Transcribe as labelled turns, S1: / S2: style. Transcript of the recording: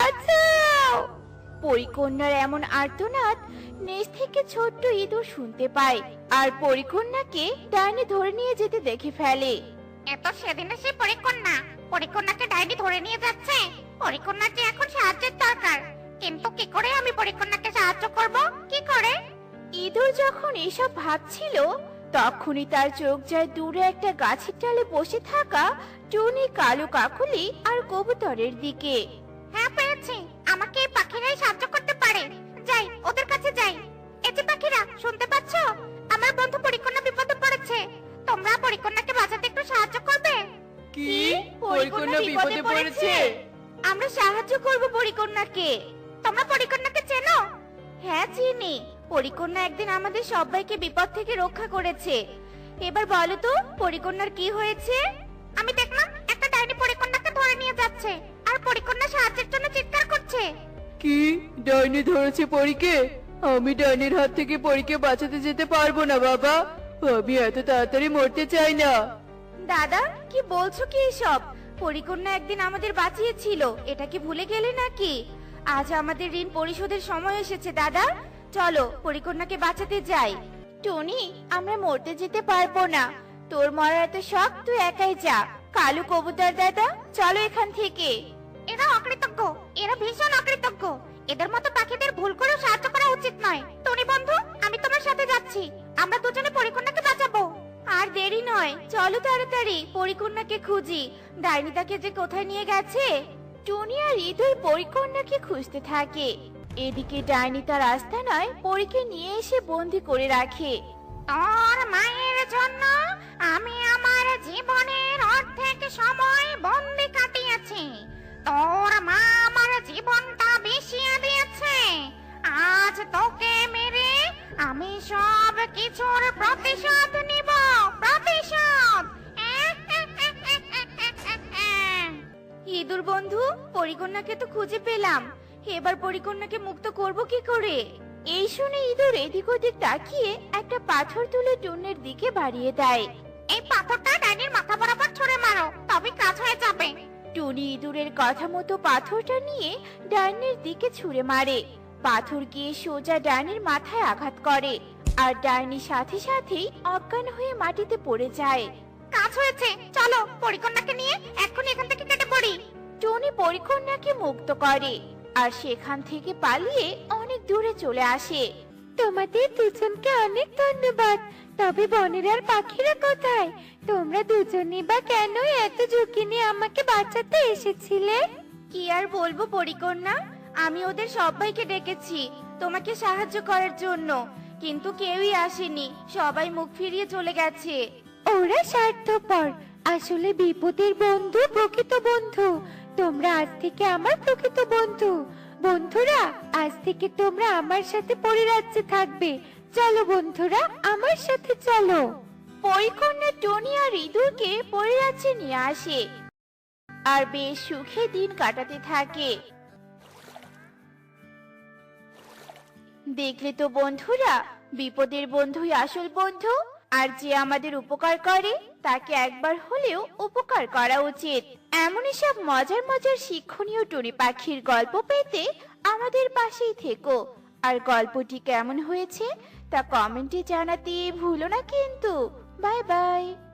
S1: বাঁচাও। পরিকন্যার এমন আর্তনাদ নিচ থেকে ছোট্ট ইঁদুর শুনতে পায় আর পরিকন্যাকে ডাইনি ধরে নিয়ে যেতে দেখে ফেলে।
S2: এত সেদিনে সে পরিকন্যা পরিকন্যাকে ডাইনি ধরে নিয়ে যাচ্ছে? পরিকন্যার যে এখন সাহায্যের দরকার। কিন্তু কি করে আমি পরিকন্যাকে সাহায্য করব? কি করে?
S1: ইঁদুর যখন এসব ভাবছিল তখনই তার চোখ যায় দূরে একটা গাছের ডালে বসে থাকা টুনি কালো কাকুলি আর কবুতরের দিকে।
S2: হ্যাঁ আমাকে এই পাখিরাই সাহায্য করতে পারে। যাই ওদের কাছে যাই। এই যে পাখিরা শুনতে পাচ্ছ? আমার বন্ধু পরিকন্যা বিপদে পড়েছে। তোমরা পরিকন্যাকে বাঁচাতে একটু সাহায্য করবে?
S1: কি? পরিকন্যা বিপদে পড়েছে? আমরা সাহায্য করব পরিকন্যাকে।
S2: তোমরা পরিকন্যাকে চেনো?
S1: হ্যাঁ চিনি। পরিকন্যা একদিন আমাদের সবাইকে বিপদ থেকে রক্ষা করেছে। এবার বলো তো পরিকন্যার কি হয়েছে?
S2: আমি দেখলাম একটা ডাইনি পরিকন্যাকে ধরে নিয়ে যাচ্ছে। আর পরিকন্যা
S3: কি? ডাইনি ধরেছে পরীকে? আমি ডাইনির হাত থেকে পরীকে বাঁচাতে যেতে পারব না বাবা। আমি এত তাড়াতাড়ি মরতে চাই না।
S1: দাদা কি বলছো কি এসব? পরিকন্যা একদিন আমাদের বাঁচিয়েছিল। এটা কি ভুলে গেলে নাকি? আজ আমাদের ঋণ পরিশোধের সময় এসেছে দাদা। চলো পরিকন্যাকে বাঁচাতে যাই। টনি আমরা মরতে যেতে পারব না। তোর মরার এত শখ তুই একাই যা। কালু কবুতর দাদা চলো এখান থেকে।
S2: এরা অকৃতজ্ঞ। এরা ভীষণ অকৃতজ্ঞ এদের মতো পাখিদের ভুল করেও সাহায্য করা উচিত নয়। টনি বন্ধু, আমি তোমার সাথে যাচ্ছি। আমরা দুজনে পরিকন্যাকে বাঁচাবো।
S1: আর দেরি নয়। চলো তাড়াতাড়ি, পরিকন্যাকে খুঁজি। ডাইনি তাকে যে কোথায় নিয়ে গেছে? টনি আর ইঁদুর পরিকন্যাকে খুঁজতে থাকে। এদিকে ডাইনি তার রাস্তা নয় পরীকে নিয়ে এসে বন্দি করে রাখে।
S2: তোর মায়ের
S1: ইঁদুর বন্ধু? পরিকন্যাকে তো খুঁজে পেলাম। এবার পরিকন্যাকে মুক্ত করব কি করে? এই শুনে ইঁদুর এদিক ওদিক তাকিয়ে একটা পাথর তুলে টুনের দিকে বাড়িয়ে দেয়।
S2: এই পাথরটা ডাইনির মাথা বরাবর ছুঁড়ে মারো তবে কাজ হয়ে যাবে।
S1: টুনি ইঁদুরের কথা মতো পাথরটা নিয়ে ডাইনির দিকে ছুঁড়ে মারে। পাথর গিয়ে সোজা ডাইনির মাথায় আঘাত করে। আর ডাইনি সাথে সাথেই অজ্ঞান হয়ে মাটিতে পড়ে যায়।
S2: কাজ হয়েছে চলো পরিকন্যাকে নিয়ে এক্ষুনি এখান থেকে কেটে পড়ি।
S1: টনি পরিকন্যাকে মুক্ত করে আর সেখান থেকে পালিয়ে অনেক দূরে চলে আসে। তোমাদের দুজনকে অনেক ধন্যবাদ। তবে বনের আর পাখিরা কোথায়? তোমরা দুজনই বা কেন এত ঝুঁকি নিয়ে আমাকে বাঁচাতে এসেছিলে? কি আর বলব পরিকন্যা? আমি ওদের সবাইকে ডেকেছি তোমাকে সাহায্য করার জন্য। কিন্তু কেউই আসেনি সবাই মুখ ফিরিয়ে চলে গেছে। ওরা স্বার্থপর। আসলে বিপদের বন্ধু প্রকৃত বন্ধু। তোমরা আজ থেকে আমার প্রকৃত বন্ধু। বন্ধুরা, আজ থেকে তোমরা আমার সাথে পরিরাজ্যে থাকবে। চলো বন্ধুরা, আমার সাথে চলো। পরিকন্যা টনি আর ইঁদুরকে পরিরাজ্যে নিয়ে আসে। আর বেশ সুখে দিন কাটাতে থাকে। দেখলে তো বন্ধুরা, বিপদের বন্ধুই আসল বন্ধু, আর যে আমাদের উপকার করে তাকে একবার হলেও উপকার করা উচিত। এমনই সব মজার মজার শিক্ষণীয় টুনি পাখির গল্প পেতে আমাদের পাশেই থেকো। আর গল্পটি কেমন হয়েছে তা কমেন্টে জানাতে ভুলো না কিন্তু। Bye bye.